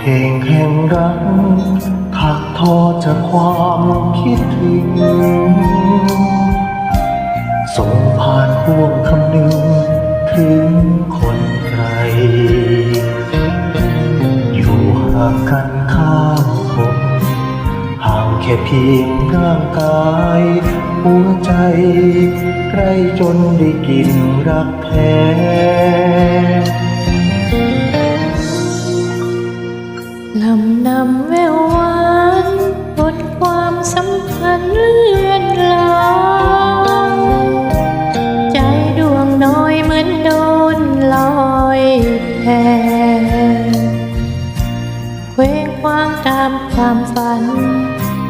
พลงแห่งรักถักทอจากความคิดถึงส่งผ่านห่วงคำนึงถึงคนไกลอยู่ห่างกันข้ามคงห่างแค่เพียงร่างกาย หัวใจใกล้จนได้กินรักแท้ำคัญเลื่อนลอยใจดวงน้อยเหมือนโดนลอยแพเคว้งคว้างตามความฝัน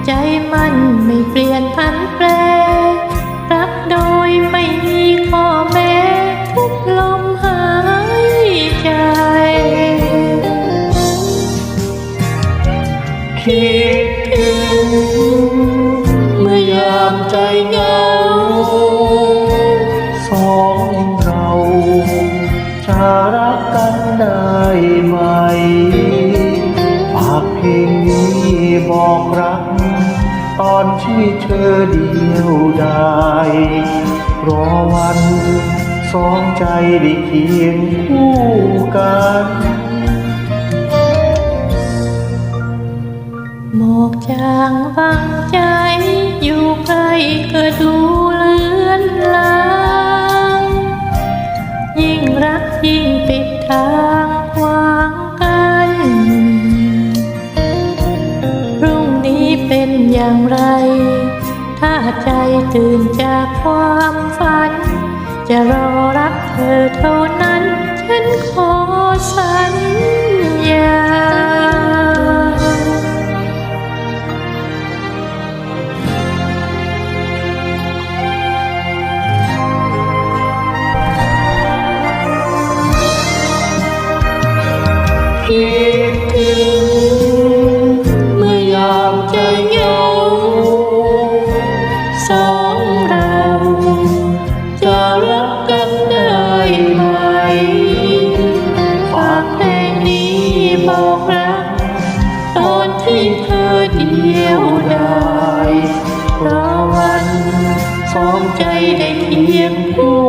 ใจมันไม่ รักกันได้ไหมฝากเพลงนี้บอกรัก ตอนที่เธอเดียวดายรอวันสองใจได้เคียงคู่กันหมอกจางบัง ยิ่งปิดทางวางกันพรุ่งนี้เป็นอย่างไร ถ้าใจตื่นจากความฝัน จะรอรักเธอเท่านั้นฉัน คิดถึงเมื่อยามใจเหงาสองเราจะรักกันได้ไหมฝากเพลงนี้บอกรัก ตอนที่เธอเดียวดายเพระวันสองใจได้เคียงคู่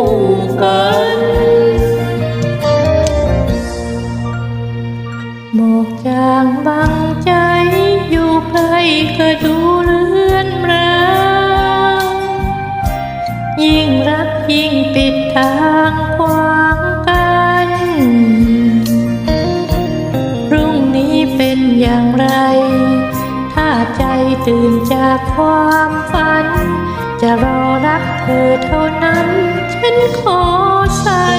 ล้ก็ดูเลือนรางยิ่งรักยิ่งปิดทางขวางกันพรุ่งนี้เป็นอย่างไร ถ้าใจตื่นจากความฝัน จะรอรักเธอเท่านั้น ฉันขอสัญญา